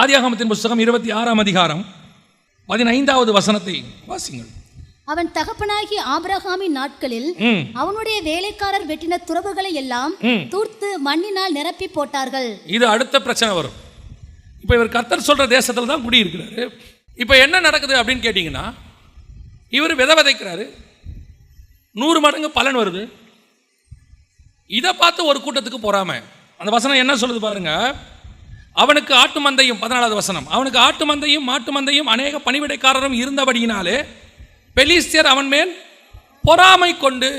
ஆதியாகமத்தின் புஸ்தகம் இருபத்தி ஆறாம் அதிகாரம் பதினைந்தாவது வசனத்தை வாசிங்கள் அவன் தகப்பனாகிய ஆபிரகாமின் நாட்களில் அவனுடைய வேலைக்காரர் வெட்டின துறவுகளை எல்லாம். தூர்த்து மண்ணினால் நிரப்பி போட்டார்கள். இது அடுத்த பிரச்சனை வரும். இப்போ இவர் கர்த்தர் சொல்ற தேசத்தில் தான் குடியிருக்கிறாரு. இப்போ என்ன நடக்குது அப்படின்னு கேட்டிங்கன்னா இவர் விதை விதைக்கிறாரு. நூறு மடங்கு பலன் வருது. இதை பார்த்து ஒரு கூட்டத்துக்கு போறாம அந்த வசனம் என்ன சொல்லுது பாருங்க. அவனுக்கு ஆட்டு மந்தையும் பதினாலாவது வசனம். அவனுக்கு ஆட்டு மந்தையும் மாட்டு மந்தையும் அநேக பணிவிடைக்காரரும் இருந்தபடியினாலே பெலிஸ்தியர் அவன் மேல் பொறாமை கொண்டு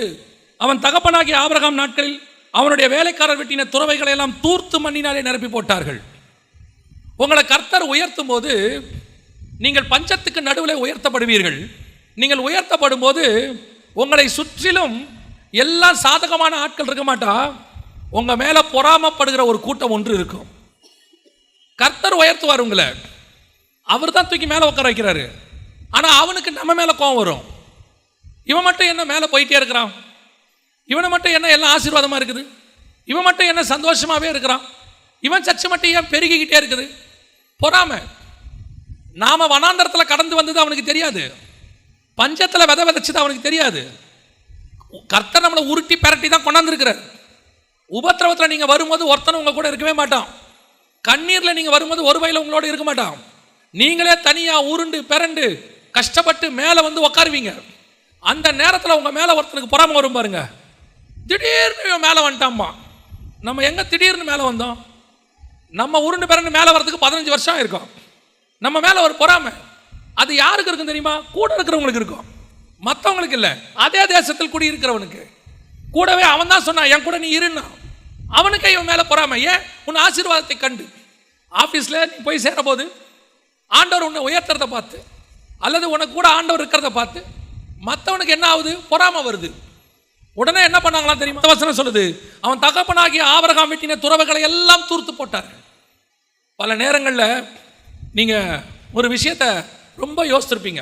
அவன் தகப்பனாகிய ஆபரகாம் நாட்களில் அவனுடைய வேலைக்காரர் வெட்டின துறவைகளை எல்லாம் தூர்த்து மண்ணினாலே நிரப்பி போட்டார்கள். உங்களை கர்த்தர் உயர்த்தும் போது நீங்கள் பஞ்சத்துக்கு நடுவில் உயர்த்தப்படுவீர்கள். நீங்கள் உயர்த்தப்படும் போது உங்களை சுற்றிலும் எல்லாம் சாதகமான ஆட்கள் இருக்க மாட்டா. உங்கள் மேலே பொறாமப்படுகிற ஒரு கூட்டம் ஒன்று இருக்கும். கர்த்தர் உயர்த்துவார் உங்களை. அவர் தான் தூக்கி மேலே உட்கார வைக்கிறாரு. ஆனால் அவனுக்கு நம்ம மேலே கோவம் வரும். இவன் மட்டும் என்ன மேலே போயிட்டே இருக்கிறான்? இவனை மட்டும் என்ன எல்லாம் ஆசீர்வாதமாக இருக்குது? இவன் மட்டும் என்ன சந்தோஷமாகவே இருக்கிறான்? இவன் சர்ச்சை மட்டும் ஏன் பெருகிக்கிட்டே இருக்குது? பொறாம. நாம வனாந்தரத்தில் கடந்து வந்தது அவனுக்கு தெரியாது. பஞ்சத்தில் வித விதைச்சது அவனுக்கு தெரியாது. கர்த்தர் நம்மளை உருட்டி பரட்டி தான் கொண்டாந்துருக்கிறார். உபத்திரவத்தில் நீங்கள் வரும்போது ஒருத்தனும் உங்கள் கூட இருக்கவே மாட்டான். கண்ணீரில் நீங்கள் வரும்போது ஒரு வயல உங்களோட இருக்க மாட்டான். நீங்களே தனியாக உருண்டு பிறண்டு கஷ்டப்பட்டு மேலே வந்து உக்காருவீங்க. அந்த நேரத்தில் உங்கள் மேலே ஒருத்தனுக்கு பொறாம வரும் பாருங்க. திடீர்னு இவன் மேலே வந்துட்டாம்மா நம்ம எங்கே திடீர்னு மேலே வந்தோம்? நம்ம உருண்டு பிறண்டு மேலே வரதுக்கு பதினஞ்சு வருஷம் இருக்கும் நம்ம மேலே ஒரு பொறாமை. அது யாருக்கு இருக்கும் தெரியுமா? கூட இருக்கிறவங்களுக்கு இருக்கும். மற்றவங்களுக்கு இல்லை. அதே தேசத்தில் குடியிருக்கிறவனுக்கு. கூடவே அவன் தான் சொன்னான் என் கூட நீ இருந்தான் அவனுக்கு இவன் மேலே பொறாமை. ஏன்? உன் ஆசீர்வாதத்தை கண்டு. ஆஃபீஸில் நீ போய் சேரபோது ஆண்டவர் உன்னை உயர்த்துறதை பார்த்து அல்லது உனக்கு கூட ஆண்டவர் இருக்கிறத பார்த்து மற்றவனுக்கு என்ன ஆகுது? பொறாமை வருது. உடனே என்ன பண்ணாங்களா தெரியுமா? வசனம் சொல்லுது அவன் தகப்பனாகிய ஆபரகாம் வெட்டின துறவுகளை எல்லாம் தூர்த்து போட்டார். பல நேரங்களில் நீங்கள் ஒரு விஷயத்தை ரொம்ப யோசிச்சிருப்பீங்க.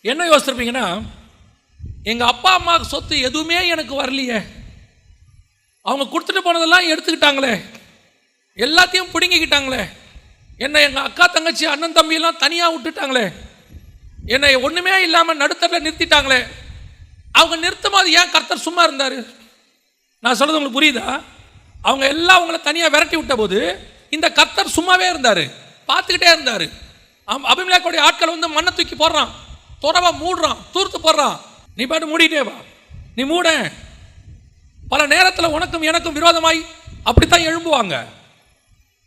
என்ன யோசிச்சிருப்பீங்கன்னா எங்கள் அப்பா அம்மாவுக்கு சொத்து எதுவுமே எனக்கு வரலையே. அவங்க கொடுத்துட்டு போனதெல்லாம் எடுத்துக்கிட்டாங்களே. எல்லாத்தையும் பிடுங்கிக்கிட்டாங்களே. என்னை எங்கள் அக்கா தங்கச்சி அண்ணன் தம்பியெல்லாம் தனியாக விட்டுட்டாங்களே. என்னை ஒன்றுமே இல்லாமல் நடுத்தரில் நிறுத்திட்டாங்களே. அவங்க நிறுத்தும் போது ஏன் கர்த்தர் சும்மா இருந்தார்? நான் சொல்கிறது உங்களுக்கு புரியுதா? அவங்க எல்லாம் அவங்கள தனியாக விரட்டி விட்ட போது இந்த கர்த்தர் சும்மாவே இருந்தார். பார்த்துக்கிட்டே இருந்தார். அபிமலேக்கோடைய ஆட்கள் வந்து மண்ணை தூக்கி போடுறான். துறவை மூடுறான். தூர்த்து போடுறான். நீ பாட்டு மூடிட்டே வா. நீ மூட பல நேரத்தில் உனக்கும் எனக்கும் விரோதமாய் அப்படித்தான் எழும்புவாங்க.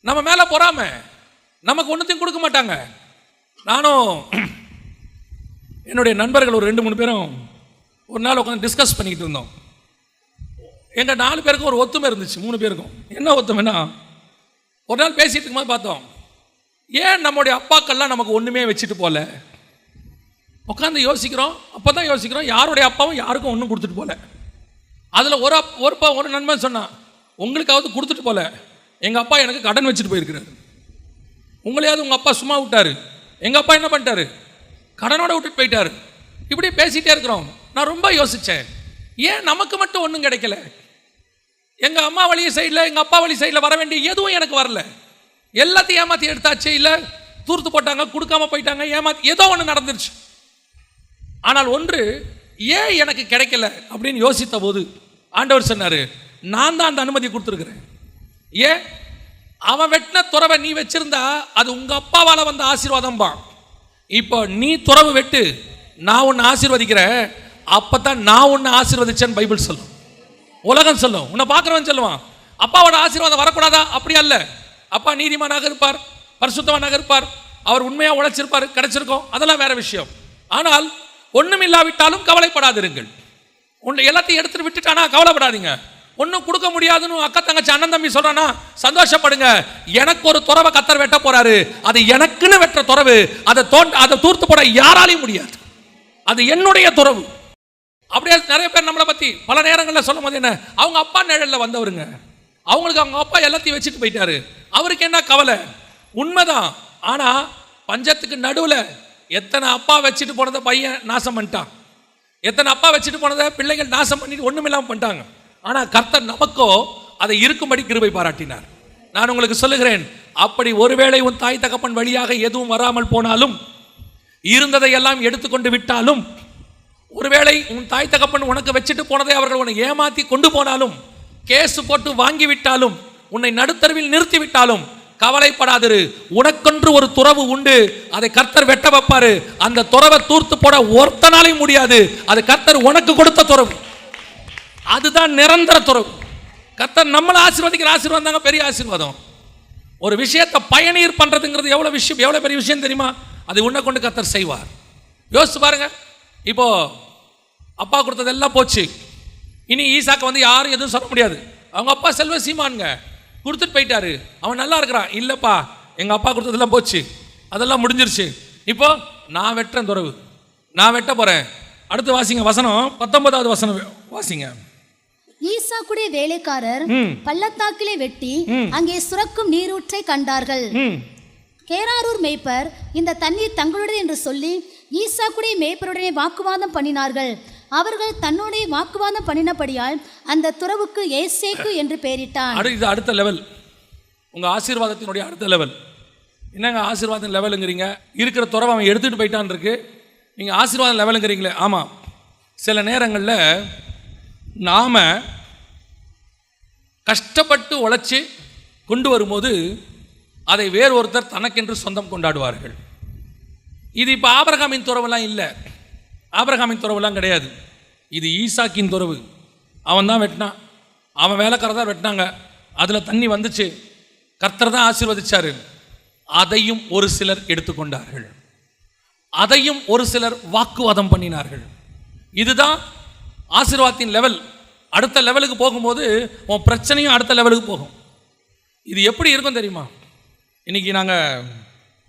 நம்ம மேலே பொறாம. நமக்கு ஒன்றுத்தையும் கொடுக்க மாட்டாங்க. நானும் என்னுடைய நண்பர்கள் ஒரு ரெண்டு மூணு பேரும் ஒரு நாள் உட்காந்து டிஸ்கஸ் பண்ணிக்கிட்டு இருந்தோம். எங்கள் நாலு பேருக்கும் ஒரு ஒத்துமை இருந்துச்சு மூணு பேருக்கும். என்ன ஒத்துமைன்னா ஒரு நாள் பேசிட்டு இருக்கும்போது பார்த்தோம் ஏன் நம்முடைய அப்பாக்கள்லாம் நமக்கு ஒன்றுமே வச்சுட்டு போகல உட்காந்து யோசிக்கிறோம் அப்போ தான் யோசிக்கிறோம் யாருடைய அப்பாவும் யாருக்கும் ஒன்றும் கொடுத்துட்டு போகல அதில் ஒரு ஒரு ஒரு நண்பன் சொன்னான் உங்களுக்காவது கொடுத்துட்டு போல. எங்கள் அப்பா எனக்கு கடன் வச்சுட்டு போயிருக்கிறாரு. உங்களையாவது உங்கள் அப்பா சும்மா விட்டாரு. எங்கள் அப்பா என்ன பண்ணிட்டாரு? கடனோட விட்டுட்டு போயிட்டார். இப்படி பேசிகிட்டே இருக்கிறோம். நான் ரொம்ப யோசித்தேன் ஏன் நமக்கு மட்டும் ஒன்றும் கிடைக்கல? எங்கள் அம்மா வழி சைடில் எங்கள் அப்பா வழி சைடில் வர வேண்டிய எதுவும் எனக்கு வரல. எல்லாத்தையும் ஏமாற்றி எடுத்தாச்சு இல்லை தூர்த்து போட்டாங்க கொடுக்காம போயிட்டாங்க ஏமாற்றி ஏதோ ஒன்று நடந்துருச்சு. ஆனால் ஒன்று ஏன் எனக்கு கிடைக்கல? அப்படின்னு யோசித்த போது ஆண்டவர் சொன்னார் நான் தான் அந்த அனுமதி கொடுத்துருக்குறேன். ஏன்? அவன் வெட்டின துறவை நீ வச்சிருந்தா அது உங்க அப்பாவால் வந்த ஆசீர்வாதம்பா. இப்போ நீ துறவு வெட்டு நான் உன்னை ஆசீர்வதிக்கிறேன். அப்பதான் நான் உன்னை ஆசீர்வதிச்சேன்னு பைபிள் சொல்லும். உலகம் சொல்லும். உன்னை பார்க்குறவன் சொல்லுவான் அப்பாவோட ஆசீர்வாதம் வரக்கூடாதா? அப்படி அல்ல. அப்பா நீதிமானாக இருப்பார் பரிசுத்தவனாக இருப்பார் அவர் உண்மையாக உழைச்சிருப்பார் கிடைச்சிருக்கோம். அதெல்லாம் வேற விஷயம். ஆனால் ஒன்றும் இல்லாவிட்டாலும் கவலைப்படாதிருங்கள். உன்னை எல்லாத்தையும் எடுத்துட்டு விட்டுட்டானா கவலைப்படாதீங்க. ஒன்றும் கொடுக்க முடியாதுன்னு அக்கா தங்கச்சி அண்ணன் தம்பி சொல்றானா சந்தோஷப்படுங்க. எனக்கு ஒரு துறவை கத்தர் வெட்ட போறாரு. அது எனக்குன்னு வெட்டுற துறவு. அதை தோண்ட அதை தூர்த்து போட யாராலையும் முடியாது. அது என்னுடைய துறவு. அப்படியே நிறைய பேர் நம்மளை பத்தி பல நேரங்களில் சொல்லும் போது என்ன அவங்க அப்பா நிழல்ல வந்தவருங்க. அவங்களுக்கு அவங்க அப்பா எல்லாத்தையும் வச்சுட்டு போயிட்டாரு. அவருக்கு என்ன கவலை? உண்மைதான். ஆனா பஞ்சத்துக்கு நடுவில் எத்தனை அப்பா வச்சுட்டு போனதை பையன் நாசம் பண்ணிட்டான். எத்தனை அப்பா வச்சுட்டு போனதை பிள்ளைகள் நாசம் பண்ணிட்டு ஒண்ணுமில்லாம பண்ணிட்டாங்க. ஆனால் கர்த்தர் நமக்கோ அதை இருக்கும்படி கிருபை பாராட்டினார். நான் உங்களுக்கு சொல்லுகிறேன் அப்படி ஒருவேளை உன் தாய் தகப்பன் வழியாக எதுவும் வராமல் போனாலும் இருந்ததை எல்லாம் எடுத்துக்கொண்டு விட்டாலும் ஒருவேளை உன் தாய் தகப்பன் உனக்கு வச்சுட்டு போனதை அவர்கள் உன்னை ஏமாத்தி கொண்டு போனாலும் கேஸ் போட்டு வாங்கி விட்டாலும் உன்னை நடுத்தருவில் நிறுத்தி விட்டாலும் கவலைப்படாதிரு. உனக்கொன்று ஒரு துறவு உண்டு அதை கர்த்தர் வெட்ட வைப்பாரு. அந்த துறவை தூர் கொடுத்து போட ஒருத்தனாலையும் முடியாது. அது கர்த்தர் உனக்கு கொடுத்த துறவு. அதுதான் நிரந்தர துறவு. கர்த்தர் நம்மளை ஆசீர்வதிக்கிற ஆசீர்வாதம் தாங்க பெரிய ஆசீர்வாதம். ஒரு விஷயத்தை பயனீர் பண்ணுறதுங்கிறது எவ்வளோ விஷயம் எவ்வளோ பெரிய விஷயம் தெரியுமா? அதை உன்னை கொண்டு கர்த்தர் செய்வார். யோசிச்சு பாருங்க. இப்போ அப்பா கொடுத்ததெல்லாம் போச்சு. இனி ஈசாக்கு வந்து யாரும் எதுவும் சொல்ல முடியாது. அவங்க அப்பா செல்வ சீமானுங்க. கொடுத்துட்டு போயிட்டாரு. அவன் நல்லா இருக்கிறான். இல்லைப்பா எங்கள் அப்பா கொடுத்ததெல்லாம் போச்சு. அதெல்லாம் முடிஞ்சிருச்சு. இப்போ நான் வெட்டுறேன் துறவு. நான் வெட்ட போறேன். அடுத்து வாசிங்க வசனம் பத்தொன்பதாவது வசனம் வாசிங்க. ஈசாக்குடைய வேலைக்காரர் ம். பள்ளத்தாக்கிலே வெட்டி அங்கே சுரக்கும் நீரூற்றை கண்டார்கள். கேராரூர் மேய்ப்பர் இந்த தண்ணீர் தங்களுடையது என்று சொல்லி ஈசாக்குடைய மேய்ப்பருடனே வாக்குவாதம் பண்ணினார்கள். அவர்கள் தன்னோடைய வாக்குவாதம் பண்ணினபடியால் அந்த துறவுக்கு ஏசேக்கு என்று பெயரிட்டான். இது அடுத்த லெவல் உங்கள் ஆசீர்வாதத்தினுடைய அடுத்த லெவல் என்னங்க ஆசீர்வாதம் லெவலுங்கிறீங்க இருக்கிற துறவை அவன் எடுத்துகிட்டு போயிட்டான் இருக்கு. நீங்கள் ஆசீர்வாதம் லெவலுங்கிறீங்களே ஆமாம் சில நேரங்களில் நாம் கஷ்டப்பட்டு உழைச்சி கொண்டு வரும்போது அதை வேறு ஒருத்தர் தனக்கென்று சொந்தம் கொண்டாடுவார்கள். இது இப்போ ஆபரகாமின் துறவுலாம் இல்லை. ஆபரகாமின் துறவுலாம் கிடையாது. இது ஈசாக்கின் துறவு. அவன் தான் வெட்டினான். அவன் வேலைக்காரர் தான் வெட்டினாங்க. அதில் தண்ணி வந்துச்சு. கர்த்தர் தான் ஆசீர்வதிச்சார். அதையும் ஒரு சிலர் எடுத்துக்கொண்டார்கள். அதையும் ஒரு சிலர் வாக்குவாதம் பண்ணினார்கள். இதுதான் ஆசீர்வாதத்தின் லெவல் அடுத்த லெவலுக்கு போகும்போது உன் பிரச்சனையும் அடுத்த லெவலுக்கு போகும். இது எப்படி இருக்கும் தெரியுமா? இன்னைக்கு நாங்கள்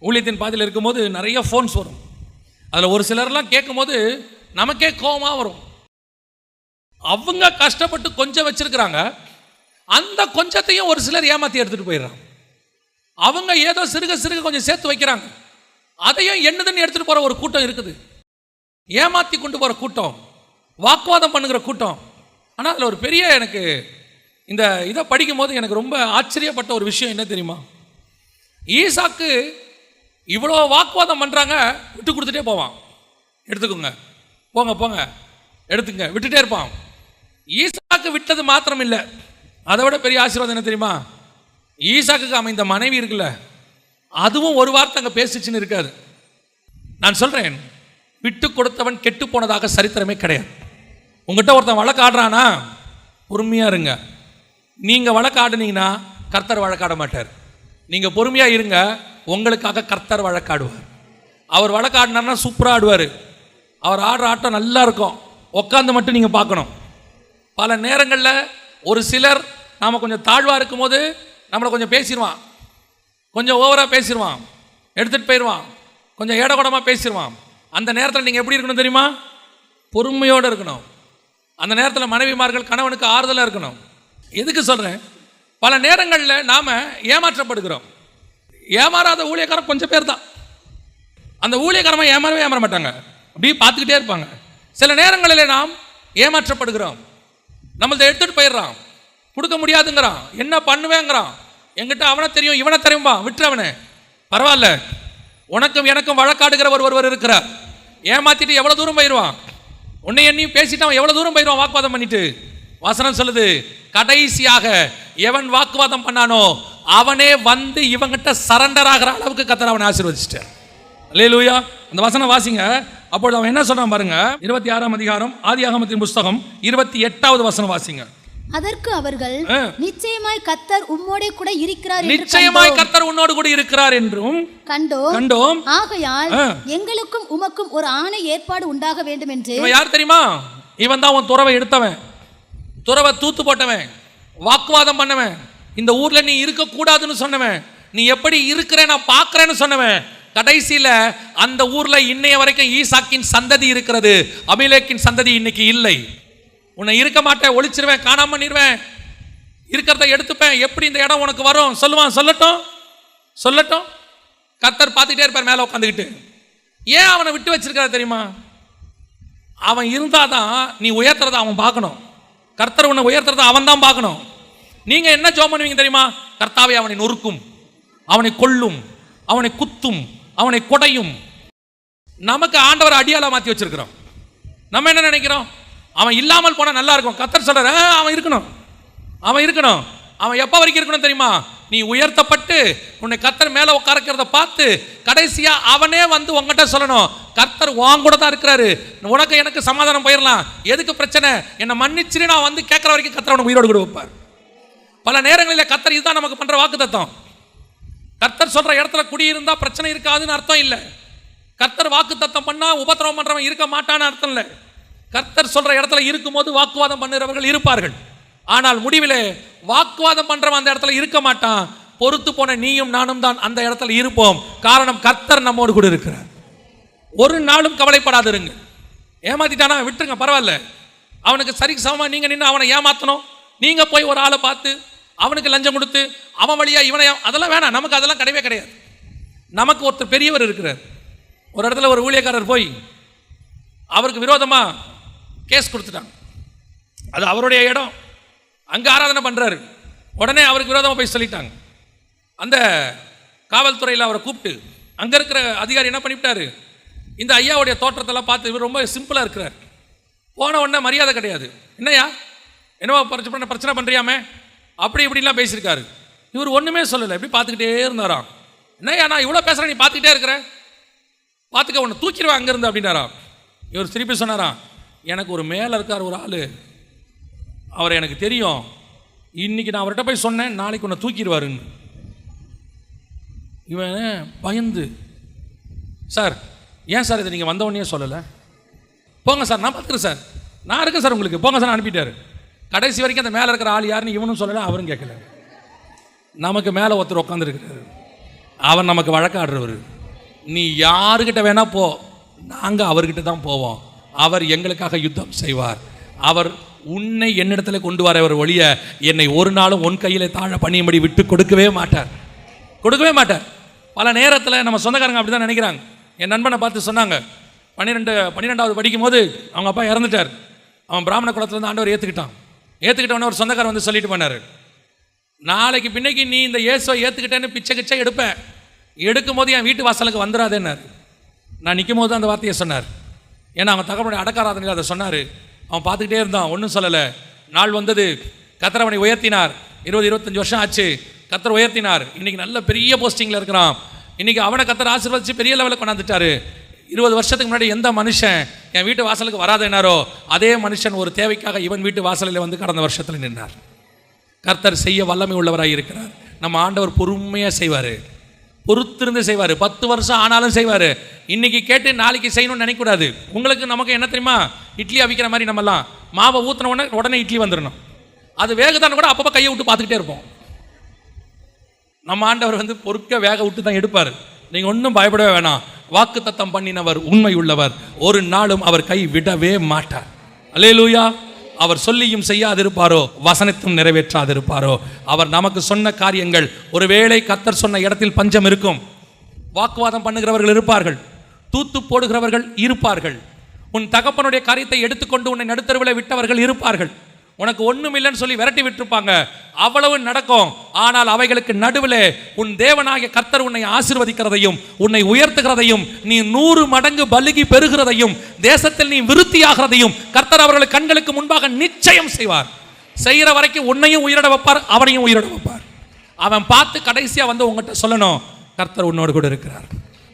ஊழியத்தின் பாதையில் இருக்கும்போது நிறைய ஃபோன்ஸ் வரும். அதில் ஒரு சிலர்லாம் கேட்கும்போது நமக்கே கோபமாக வரும். அவங்க கஷ்டப்பட்டு கொஞ்சம் வச்சுருக்கிறாங்க. அந்த கொஞ்சத்தையும் ஒரு சிலர் ஏமாற்றி எடுத்துகிட்டு போயிடுறாங்க. அவங்க ஏதோ சிறுக சிறுக கொஞ்சம் சேர்த்து வைக்கிறாங்க. அதையும் என்னதுன்னு எடுத்துகிட்டு போகிற ஒரு கூட்டம் இருக்குது. ஏமாற்றி கொண்டு போகிற கூட்டம் வாக்குவாதம் பண்ணுகிற கூட்டம். ஆனால் அதில் ஒரு பெரிய எனக்கு இந்த இதை படிக்கும்போது எனக்கு ரொம்ப ஆச்சரியப்பட்ட ஒரு விஷயம் என்ன தெரியுமா? ஈசாக்கு இவ்வளோ வாக்குவாதம் பண்ணுறாங்க விட்டு கொடுத்துட்டே போவான். எடுத்துக்கோங்க. போங்க போங்க. எடுத்துங்க. விட்டுட்டே இருப்பான். ஈசாக்கு விட்டது மாத்திரம் இல்லை அதை விட பெரிய ஆசீர்வாதம் என்ன தெரியுமா? ஈசாக்குக்கு அமைந்த மனைவி இருக்குல்ல அதுவும் ஒரு வார்த்தை அங்கே பேசிச்சுன்னு இருக்காது நான் சொல்கிறேன் விட்டு கொடுத்தவன் கெட்டு போனதாக சரித்திரமே கிடையாது. உங்கள்கிட்ட ஒருத்தன் வழக்கு ஆடுறானா? பொறுமையாக இருங்க. நீங்கள் வழக்கு ஆடுனீங்கன்னா கர்த்தர் வழக்காட மாட்டார். நீங்கள் பொறுமையாக இருங்க உங்களுக்காக கர்த்தர் வழக்காடுவார் அவர் வழக்காடினார்னா சூப்பராக ஆடுவார். அவர் ஆடுற ஆட்டம் நல்லா இருக்கும். உட்காந்து மட்டும் நீங்கள் பார்க்கணும். பல நேரங்களில் ஒரு சிலர் நாம் கொஞ்சம் தாழ்வாக இருக்கும்போது நம்மளை கொஞ்சம் பேசிடுவான். கொஞ்சம் ஓவராக பேசிடுவான் எடுத்துகிட்டு போயிடுவான் கொஞ்சம் ஏடகுடமாக பேசிடுவான் அந்த நேரத்தில் நீங்கள் எப்படி இருக்கணும் தெரியுமா? பொறுமையோடு இருக்கணும். அந்த நேரத்தில் மனைவிமார்கள் கணவனுக்கு ஆறுதலாக இருக்கணும். எதுக்கு சொல்கிறேன் பல நேரங்களில் நாம் ஏமாற்றப்படுகிறோம். ஏமாறாத ஊழியக்காரன் கொஞ்சம் பேர் தான் அந்த ஊழியக்காரமாக ஏமாறவே ஏமாற மாட்டாங்க. அப்படியே பார்த்துக்கிட்டே இருப்பாங்க. சில நேரங்களில் நாம் ஏமாற்றப்படுகிறோம். நம்மளதை எடுத்துகிட்டு போயிடுறான். கொடுக்க முடியாதுங்கிறான். என்ன பண்ணுவேங்கிறான். எங்கிட்ட அவனை தெரியும் இவனை தெரியும்பா? விட்டுறவனே. பரவாயில்ல. உனக்கும் எனக்கும் வழக்காடுகிற ஒரு ஒருவர் இருக்கிறார். ஏமாத்திட்டு எவ்வளோ தூரம் போயிடுவான்? உன்னை என்னையும் பேசிட்டு அவன் எவ்வளோ தூரம் போயிடுவான் வாக்குவாதம் பண்ணிட்டு? வசனம் சொல்லுது கடைசியாக எவன் வாக்குவாதம் பண்ணானோ அவனே வந்து இவங்கிட்ட சரண்டர் ஆகிற அளவுக்கு கத்தர் அவனை ஆசீர்வதிச்சிட்டார். அல்லேலூயா. அந்த வசனம் வாசிங்க. அப்பொழுது அவன் என்ன சொன்னான் பாருங்க? இருபத்தி ஆறாம் அதிகாரம் ஆதியாகமத்தின் புஸ்தகம் இருபத்தி எட்டாவது வசனம் வாசிங்க. அதற்கு அவர்கள். நிச்சயமாய் கத்தர் உம்மோடே கூட இருக்கிறார் நிச்சயமாய். கர்த்தர் உன்னோடு கூட இருக்கிறார் என்றும் கண்டோம். கண்டோம். ஆகையால். எங்களுக்கும் உமக்கும் ஒரு ஆணை ஏற்பாடு உண்டாக வேண்டும் என்று இவன் யார் தெரியுமா? இவன் தான் உன் துறவை எடுத்தவன். துறவை தூத்து போட்டவன். வாக்குவாதம் பண்ணவன். இந்த ஊர்ல நீ இருக்கக்கூடாதுன்னு சொன்னவன். நீ எப்படி இருக்கிற நான் பார்க்கறேன்னு சொன்னவன். கடைசியில அந்த ஊர்ல இன்னைய வரைக்கும் ஈசாக்கின் சந்ததி இருக்கிறது. அபிலேக்கின் சந்ததி இன்னைக்கு இல்லை. உன்னை இருக்க மாட்டேன் ஒழிச்சிருவேன் காணாம பண்ணிடுவேன் இருக்கிறத எடுத்துப்பேன். எப்படி இந்த இடம் உனக்கு வரும்? சொல்லுவான் சொல்லட்டும். சொல்லட்டும். கர்த்தர் பார்த்துக்கிட்டே இருப்பார் மேலே உட்காந்துக்கிட்டு. ஏன் அவனை விட்டு வச்சிருக்கிறா தெரியுமா? அவன் இருந்தால் தான் நீ உயர்த்துறதை அவன் பார்க்கணும். கர்த்தர் உன்னை உயர்த்துறதை அவன் தான் பார்க்கணும். நீங்கள் என்ன ஜோம் பண்ணுவீங்க தெரியுமா? கர்த்தாவை அவனை நொறுக்கும். அவனை கொல்லும். அவனை குத்தும். அவனை கொடையும். நமக்கு ஆண்டவர் அடியால மாற்றி வச்சிருக்கிறோம். நம்ம என்ன நினைக்கிறோம்? அவன் இல்லாமல் போனால் நல்லா இருக்கும். கத்தர் சொல்கிற அவன் இருக்கணும். அவன் இருக்கணும். அவன் எப்போ வரைக்கும் இருக்கணும் தெரியுமா? நீ உயர்த்தப்பட்டு உன்னை கத்தர் மேலே உட்காரக்கிறத பார்த்து கடைசியாக அவனே வந்து உங்ககிட்ட சொல்லணும். கர்த்தர் உன் கூட தான் இருக்கிறாரு. உனக்கு எனக்கு சமாதானம் போயிடலாம் எதுக்கு பிரச்சனை? என்னை மன்னிச்சிரு நான் வந்து கேட்குற வரைக்கும் கத்தர் அவனை உயிரோடு கூட வைப்பார். பல நேரங்களில் கத்தர் இதுதான் நமக்கு பண்ணுற வாக்கு கர்த்தர் சொல்கிற இடத்துல குடியிருந்தால் பிரச்சனை இருக்காதுன்னு அர்த்தம் இல்லை. கர்த்தர் வாக்கு தத்தம் பண்ணால் உபத்திரவம் பண்ணுறவன் இருக்க மாட்டான்னு அர்த்தம் இல்லை. கர்த்தர் சொல்ற இடத்துல இருக்கும்போது வாக்குவாதம் பண்ணுறவர்கள் இருப்பார்கள். ஆனால் முடிவிலே வாக்குவாதம் பண்றவன் அந்த இடத்துல இருக்க மாட்டான். பொறுத்து போன நீயும் நானும் தான் அந்த இடத்துல இருப்போம். காரணம் கர்த்தர் நம்மோடு கூட இருக்கிறார். ஒரு நாளும் கவலைப்படாதிருங்க. ஏமாத்திட்டானா? விட்டுருங்க பரவாயில்ல. அவனுக்கு சரிக்கு சமமாக நீங்கள் நின்று அவனை ஏமாத்தணும். நீங்கள் போய் ஒரு ஆளை பார்த்து அவனுக்கு லஞ்சம் கொடுத்து அவன் வழியாக இவனை அதெல்லாம் வேணாம். நமக்கு அதெல்லாம் கிடையவே கிடையாது. நமக்கு ஒருத்தர் பெரியவர் இருக்கிறார். ஒரு இடத்துல ஒரு ஊழியக்காரர் போய் அவருக்கு விரோதமாக கேஸ் கொடுத்துட்டாங்க. அது அவருடைய இடம். அங்கே ஆராதனை பண்ணுறாரு உடனே அவருக்கு விரோதமாக போய் சொல்லிட்டாங்க. அந்த காவல்துறையில் அவரை கூப்பிட்டு அங்கே இருக்கிற அதிகாரி என்ன பண்ணிவிட்டாரு? இந்த ஐயாவுடைய தோற்றத்தெல்லாம் பார்த்து இவர் ரொம்ப சிம்பிளாக இருக்கிறார். போன உடனே மரியாதை கிடையாது. என்னய்யா? என்னவோ பிரச்சனை பண்ண பிரச்சனை பண்ணுறியாமே அப்படி இப்படிலாம் பேசியிருக்காரு. இவர் ஒன்றுமே சொல்லலை. எப்படி பார்த்துக்கிட்டே இருந்தாராம். என்னய்யா நான் இவ்வளோ பேசுகிறேன் நீ பார்த்துக்கிட்டே இருக்கிற? பார்த்துக்க உன்னை தூக்கிடுவேன் அங்கேருந்து அப்படின்னாராம். இவர் திருப்பி சொன்னாராம் எனக்கு ஒரு மேலே இருக்கார் ஒரு ஆள். அவர் எனக்கு தெரியும். இன்னைக்கு நான் அவர்கிட்ட போய் சொன்னேன் நாளைக்கு உன்னை தூக்கிடுவாருன்னு. இவன் பயந்து. சார் ஏன் சார் இதை நீங்கள் வந்தவொடனே சொல்லலை? போங்க சார் நான் பார்த்துக்கிறேன் சார். நான் இருக்கேன் சார் உங்களுக்கு. போங்க சார் அனுப்பிட்டார். கடைசி வரைக்கும் அந்த மேலே இருக்கிற ஆள் யாருன்னு இவனும் சொல்லலை அவரும் கேட்கல. நமக்கு மேலே ஒருத்தர் உட்காந்துருக்கிறார் அவர் நமக்கு வழக்காடுறவர். நீ யாருக்கிட்ட வேணால் போ. நாங்கள் அவர்கிட்ட தான் போவோம். அவர் எங்களுக்காக யுத்தம் செய்வார். அவர் உன்னை என்னிடத்துல கொண்டு வர ஒரு ஒழிய என்னை ஒரு நாளும் உன் கையில் தாழ பணியும்படி விட்டு கொடுக்கவே மாட்டார். கொடுக்கவே மாட்டார். பல நேரத்தில் நம்ம சொந்தக்காரங்க அப்படி தான் நினைக்கிறாங்க. என் நண்பனை பார்த்து சொன்னாங்க. பன்னிரெண்டு பன்னிரெண்டாவது படிக்கும் போது அவங்க அப்பா இறந்துட்டார். அவன் பிராமண குலத்துலேருந்து ஆண்டவர் ஏற்றுக்கிட்டான் ஏற்றுக்கிட்டவனே ஒரு சொந்தக்காரன் வந்து சொல்லிட்டு போனார். நாளைக்கு பின்னைக்கு நீ இந்த இயேசுவை ஏற்றுக்கிட்டேன்னு பிச்சை கிச்சை எடுப்பேன் எடுக்கும் போது என் வீட்டு வாசலுக்கு வந்துடாதேன்னார் நான் நிற்கும் போது அந்த வார்த்தையை சொன்னார். ஏன்னா அவன் தகவனுடைய அடக்காராதனையில் அதை சொன்னார். அவன் பார்த்துக்கிட்டே இருந்தான். ஒன்றும் சொல்லலை. நாள் வந்தது. கத்தர் அவனை உயர்த்தினார். இருபது இருபத்தஞ்சி வருஷம் ஆச்சு. கத்தர் உயர்த்தினார். இன்றைக்கி நல்ல பெரிய போஸ்டிங்கில் இருக்கிறான். இன்றைக்கி அவனை கத்தர் ஆசீர்வதிச்சு பெரிய லெவலில் கொண்டாந்துட்டாரு. இருபது வருஷத்துக்கு முன்னாடி எந்த மனுஷன் என் வீட்டு வாசலுக்கு வராதேனாரோ அதே மனுஷன் ஒரு தேவைக்காக இவன் வீட்டு வாசலில் வந்து கடந்த வருஷத்தில் நின்றார் கர்த்தர் செய்ய வல்லமை உள்ளவராக இருக்கிறார். நம்ம ஆண்டவர் பொறுமையாக செய்வார். பொறுத்திருந்து செய்வார். பத்து வருஷம் ஆனாலும் செய்வார். இன்னைக்கு கேட்டு நாளைக்கு செய்யணும்னு நினைக்கக்கூடாது. உங்களுக்கு நமக்கு என்ன தெரியுமா? இட்லி அவிக்கிற மாதிரி நம்மலாம் மாவை ஊற்றின உடனே உடனே இட்லி வந்துடணும் அது வேகத்தான கூட அப்பப்போ கையை விட்டு பார்த்துக்கிட்டே இருப்போம். நம்ம ஆண்டவர் வந்து பொறுக்க வேக விட்டு தான் எடுப்பார். நீங்கள் ஒன்றும் பயப்படவே வேணாம். வாக்கு தத்தம் பண்ணினவர் உண்மை உள்ளவர். ஒரு நாளும் அவர் கை விடவே மாட்டார். அல்லேலூயா. அவர் சொல்லியும் செய்யாதிருப்பாரோ வசனத்தும் நிறைவேற்றாதிருப்பாரோ. அவர் நமக்கு சொன்ன காரியங்கள் ஒருவேளை கத்தர் சொன்ன இடத்தில் பஞ்சம் இருக்கும். வாக்குவாதம் பண்ணுகிறவர்கள் இருப்பார்கள். தூத்து போடுகிறவர்கள் இருப்பார்கள். உன் தகப்பனுடைய காரியத்தை எடுத்துக்கொண்டு உன்னை நடுத்தருவில் விட்டவர்கள் இருப்பார்கள். உனக்கு ஒன்றுமில்லைன்னு இல்லைன்னு சொல்லி விரட்டி விட்டுருப்பாங்க. அவ்வளவு நடக்கும். ஆனால் அவைகளுக்கு நடுவில் உன் தேவனாகிய கர்த்தர் உன்னை ஆசிர்வதிக்கிறதையும் உன்னை உயர்த்துகிறதையும் நீ நூறு மடங்கு பலுகி பெறுகிறதையும் தேசத்தில் நீ விருத்தியாகிறதையும் கர்த்தர் அவர்கள் கண்களுக்கு முன்பாக நிச்சயம் செய்வார். செய்கிற வரைக்கும் உன்னையும் உயிரிட வைப்பார் அவனையும் உயிரிட வைப்பார். அவன் பார்த்து கடைசியாக வந்து உங்ககிட்ட சொல்லணும் கர்த்தர் உன்னோடு கூட இருக்கிறார்.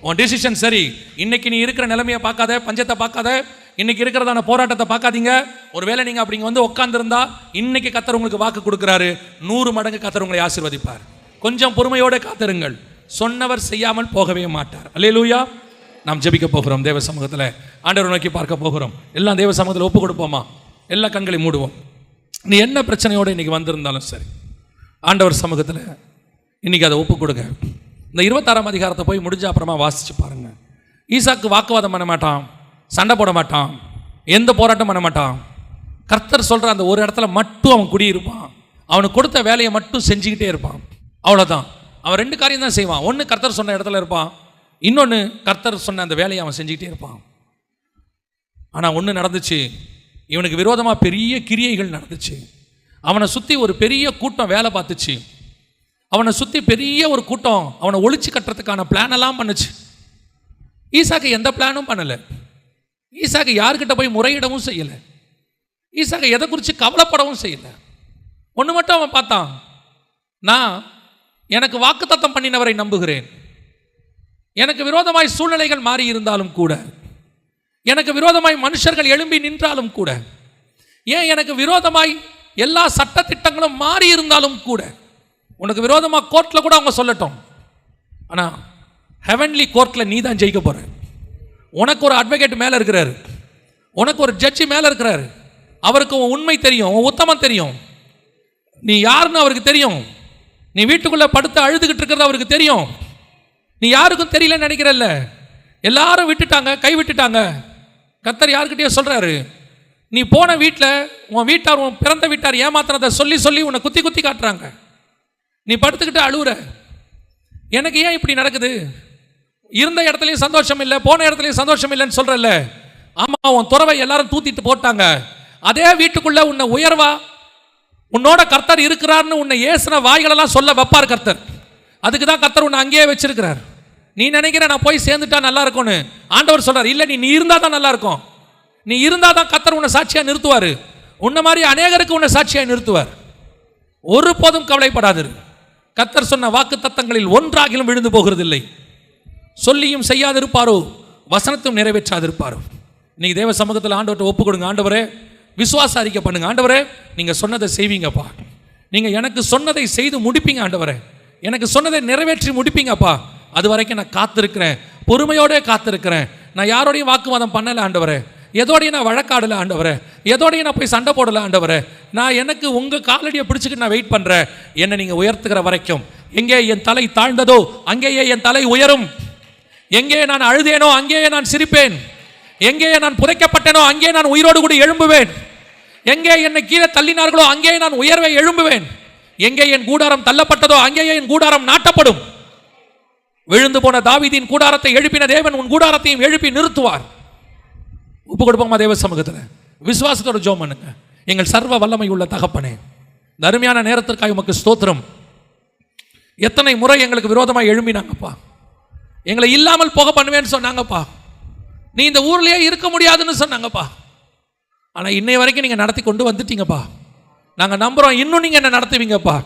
உன் டிசிஷன் சரி. இன்னைக்கு நீ இருக்கிற நிலைமையை பார்க்காத பஞ்சத்தை பார்க்காத இன்னைக்கு இருக்கிறதான போராட்டத்தை பார்க்காதீங்க. ஒருவேளை நீங்க அப்படிங்க வந்து உட்காந்துருந்தா இன்னைக்கு கத்தர் உங்களுக்கு வாக்கு கொடுக்குறாரு. நூறு மடங்கு கத்தர் உங்களை ஆசிர்வதிப்பார். கொஞ்சம் பொறுமையோட காத்திருங்கள். சொன்னவர் செய்யாமல் போகவே மாட்டார். அல்லேலூயா நாம் ஜபிக்க போகிறோம் தேவ சமூகத்தில். ஆண்டவர் நோக்கி பார்க்க போகிறோம். எல்லாம் தேவ சமூகத்தில் ஒப்பு கொடுப்போமா? எல்லா கண்களையும் மூடுவோம். நீ என்ன பிரச்சனையோடு இன்னைக்கு வந்திருந்தாலும் சரி. ஆண்டவர் சமூகத்தில் இன்னைக்கு அதை ஒப்பு கொடுங்க. இந்த இருபத்தாறாம் அதிகாரத்தை போய் முடிஞ்ச அப்புறமா வாசிச்சு பாருங்க. ஈசாக்கு வாக்குவாதம் பண்ண மாட்டான். சண்டை போட மாட்டான். எந்த போராட்டம் பண்ண மாட்டான். கர்த்தர் சொல்கிற அந்த ஒரு இடத்துல மட்டும் அவன் குடியிருப்பான். அவனுக்கு கொடுத்த வேலையை மட்டும் செஞ்சுக்கிட்டே இருப்பான். அவ்வளோதான் அவன் ரெண்டு காரியம் தான் செய்வான். ஒன்று கர்த்தர் சொன்ன இடத்துல இருப்பான். இன்னொன்று கர்த்தர் சொன்ன அந்த வேலையை அவன் செஞ்சுக்கிட்டே இருப்பான். ஆனால் ஒன்று நடந்துச்சு. இவனுக்கு விரோதமாக பெரிய கிரியைகள் நடந்துச்சு. அவனை சுற்றி ஒரு பெரிய கூட்டம் வேலை பார்த்துச்சு. அவனை சுற்றி பெரிய ஒரு கூட்டம் அவனை ஒழிச்சு கட்டுறதுக்கான பிளானெல்லாம் பண்ணுச்சு. ஈசாக்கு எந்த பிளானும் பண்ணலை. ஈசாக்கு யார்கிட்ட போய் முறையிடவும் செய்யலை. ஈசாக்கு எதை குறித்து கவலைப்படவும் செய்யலை. ஒன்று மட்டும் அவன் பார்த்தான். நான் எனக்கு வாக்குத்தத்தம் பண்ணினவரை நம்புகிறேன். எனக்கு விரோதமாய் சூழ்நிலைகள் மாறி இருந்தாலும் கூட எனக்கு விரோதமாய் மனுஷர்கள் எழும்பி நின்றாலும் கூட ஏன் எனக்கு விரோதமாய் எல்லா சட்டத்திட்டங்களும் மாறி இருந்தாலும் கூட உனக்கு விரோதமாக கோர்ட்டில் கூட அவங்க சொல்லட்டும். ஆனால் ஹெவன்லி கோர்ட்டில் நீ தான் ஜெயிக்க போகிறேன் உனக்கு ஒரு அட்வொகேட் மேலே இருக்கிறாரு. உனக்கு ஒரு ஜட்ஜி மேலே இருக்கிறாரு. அவருக்கு உன் உண்மை தெரியும் உன் உத்தமம் தெரியும். நீ யாருன்னு அவருக்கு தெரியும். நீ வீட்டுக்குள்ளே படுத்து அழுதுகிட்டு இருக்கிறது அவருக்கு தெரியும். நீ யாருக்கும் தெரியலன்னு நினைக்கிறல்ல. எல்லாரும் விட்டுட்டாங்க கை விட்டுட்டாங்க. கத்தர் யாருக்கிட்டயோ சொல்கிறாரு நீ போன வீட்டில் உன் வீட்டார் உன் பிறந்த வீட்டார் ஏமாத்தினதை சொல்லி சொல்லி உன்னை குத்தி குத்தி காட்டுறாங்க. நீ படுத்துக்கிட்டு அழுகுற எனக்கு ஏன் இப்படி நடக்குது? இருந்த இடத்துலையும் சந்தோஷம் இல்லை போன இடத்துலையும் சந்தோஷம் இல்லைன்னு சொல்கிறல்ல ஆமாம் உன் துறவை எல்லாரும் தூத்திட்டு போட்டாங்க. அதே வீட்டுக்குள்ள உன்னை உயர்வா உன்னோட கர்த்தர் இருக்கிறார்னு உன்னை ஏசுன வாய்களெல்லாம் சொல்ல வைப்பார் கர்த்தர். அதுக்கு தான் கர்த்தர் உன்னை அங்கேயே வச்சிருக்கிறார். நீ நினைக்கிற நான் போய் சேர்ந்துட்டா நல்லா இருக்கும்னு? ஆண்டவர் சொல்றார் இல்லை நீ நீ இருந்தா தான் நல்லா இருக்கும். நீ இருந்தா தான் கர்த்தர் உன்னை சாட்சியாக நிறுத்துவார். உன்ன மாதிரி அநேகருக்கு உன்னை சாட்சியாக நிறுத்துவார். ஒருபோதும் கவலைப்படாதிரு. கர்த்தர் சொன்ன வாக்கு தத்தங்களில் ஒன்றாகிலும் விழுந்து போகிறதில்லை. சொல்லியும் செய்யாதிருப்பாரோ? வசனத்தும் நிறைவேற்றாதிருப்பாரோ? நீங்கள் தேவ சமூகத்தில் ஆண்டவர்கிட்ட ஒப்பு கொடுங்க ஆண்டவரே. விசுவாச அறிக்கை பண்ணுங்க ஆண்டவரே. நீங்கள் சொன்னதை செய்வீங்கப்பா. நீங்கள் எனக்கு சொன்னதை செய்து முடிப்பீங்க ஆண்டவரே. எனக்கு சொன்னதை நிறைவேற்றி முடிப்பீங்கப்பா. அது வரைக்கும் நான் காத்திருக்கிறேன். பொறுமையோடே காத்திருக்கிறேன். நான் யாரோடையும் வாக்குவாதம் பண்ணலை ஆண்டவரே. எதோடையும் நான் வழக்காடலை ஆண்டவரே. எதோடையும் நான் போய் சண்டை போடலை ஆண்டவரே. நான் எனக்கு உங்கள் காலடியை பிடிச்சிக்கிட்டு நான் வெயிட் பண்ணுறேன் என்னை நீங்கள் உயர்த்துக்கிற வரைக்கும். எங்கே என் தலை தாழ்ந்ததோ அங்கேயே என் தலை உயரும். எங்கே நான் அழுதேனோ அங்கேயே நான் சிரிப்பேன். எங்கே நான் புதைக்கப்பட்டேனோ அங்கே நான் உயிரோடு கூட எழும்புவேன். எங்கே என்னை கீழே தள்ளினார்களோ அங்கே நான் உயர்வை எழும்புவேன். எங்கே என் கூடாரம் தள்ளப்பட்டதோ அங்கேயே என் கூடாரம் நாட்டப்படும். விழுந்து போன தாவிதின் கூடாரத்தை எழுப்பின தேவன் உன் கூடாரத்தையும் எழுப்பி நிறுத்துவார். உப்பு கொடுப்போமா தேவ சமூகத்தில்? விசுவாசத்தோட ஜோம் பண்ணுங்க. எங்கள் சர்வ வல்லமை உள்ள தகப்பனே இந்த அருமையான நேரத்திற்காக உமக்கு ஸ்தோத்திரம். எத்தனை முறை எங்களுக்கு விரோதமாக எழும்பினாங்கப்பா. எங்களை இல்லாமல் போக பண்ணுவேன்னு சொன்னாங்கப்பா. நீ இந்த ஊர்லயே இருக்க முடியாதுன்னு சொன்னாங்கப்பா. ஆனால் இன்னை வரைக்கும் நீங்கள் நடத்தி கொண்டு வந்துட்டீங்கப்பா. நாங்கள் நம்புகிறோம் இன்னும் நீங்கள் என்ன நடத்துவீங்கப்பா.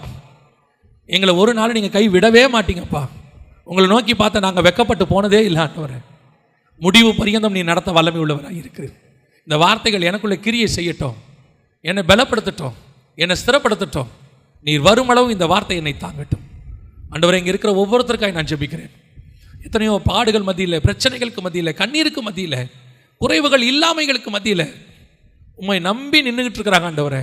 எங்களை ஒரு நாள் நீங்கள் கை விடவே மாட்டீங்கப்பா. உங்களை நோக்கி பார்த்து நாங்கள் வெக்கப்பட்டு போனதே இல்லாண்டவரே முடிவு பரியந்தம் நீ நடத்த வல்லமை உள்ளவராக இருக்கு. இந்த வார்த்தைகள் எனக்குள்ளே கிரியை செய்யட்டும். என்னை பலப்படுத்தட்டும். என்னை ஸ்திரப்படுத்தட்டும். நீர் வருமளவும் இந்த வார்த்தை என்னை தாங்கட்டும். அண்டவரை இங்கே இருக்கிற ஒவ்வொருத்தருக்காக நான் ஜெபிக்கிறேன். எத்தனையோ பாடுகள் மத்தியில் பிரச்சனைகளுக்கு மத்தியில் கண்ணீருக்கு மத்தியில் குறைவுகள் இல்லாமைகளுக்கு மத்தியில் உண்மை நம்பி நின்றுக்கிட்டு இருக்கிறாங்க ஆண்டவரே.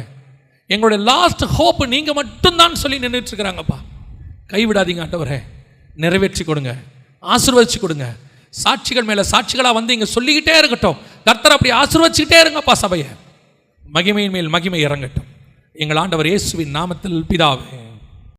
எங்களுடைய லாஸ்ட் ஹோப் நீங்கள் மட்டும்தான் சொல்லி நின்றுட்டு இருக்கிறாங்கப்பா. கைவிடாதீங்க ஆண்டவரே. நிறைவேற்றி கொடுங்க. ஆசிர்வதிச்சு கொடுங்க. சாட்சிகள் மேலே சாட்சிகளாக வந்து இங்கே சொல்லிக்கிட்டே இருக்கட்டும். கர்த்தர் அப்படி ஆசிர்வச்சிக்கிட்டே இருங்கப்பா சபையை. மகிமையின் மேல் மகிமை இறங்கட்டும். எங்கள் ஆண்டவர் இயேசுவின் நாமத்தில் பிதாவே.